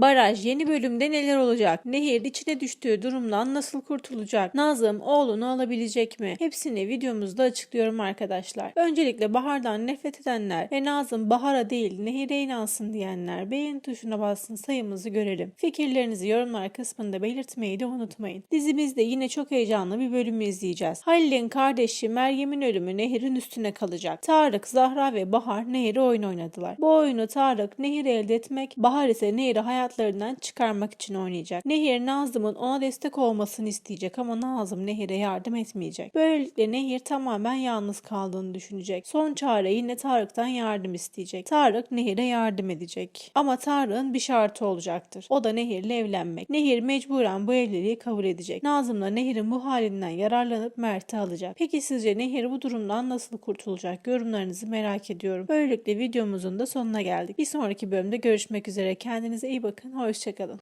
Baraj yeni bölümde neler olacak? Nehir içine düştüğü durumdan nasıl kurtulacak? Nazım oğlunu alabilecek mi? Hepsini videomuzda açıklıyorum arkadaşlar. Öncelikle Bahar'dan nefret edenler ve Nazım Bahar'a değil Nehir'e inansın diyenler beğen tuşuna bassın sayımızı görelim. Fikirlerinizi yorumlar kısmında belirtmeyi de unutmayın. Dizimizde yine çok heyecanlı bir bölümü izleyeceğiz. Halil'in kardeşi Meryem'in ölümü Nehir'in üstüne kalacak. Tarık, Zahra ve Bahar Nehir'e oyun oynadılar. Bu oyunu Tarık Nehir'i elde etmek, Bahar ise Nehir'i hayatlarından çıkarmak için oynayacak. Nehir Nazım'ın ona destek olmasını isteyecek ama Nazım Nehir'e yardım etmeyecek. Böylelikle Nehir tamamen yalnız kaldığını düşünecek. Son çare yine Tarık'tan yardım isteyecek. Tarık Nehir'e yardım edecek. Ama Tarık'ın bir şartı olacaktır. O da Nehir'le evlenmek. Nehir mecburen bu evliliği kabul edecek. Nazım'la Nehir'in bu halinden yararlanıp Mert'i alacak. Peki sizce Nehir bu durumdan nasıl kurtulacak? Yorumlarınızı merak ediyorum. Böylelikle videomuzun da sonuna geldik. Bir sonraki bölümde görüşmek üzere. Kendinize iyi bakın. Hoşçakalın.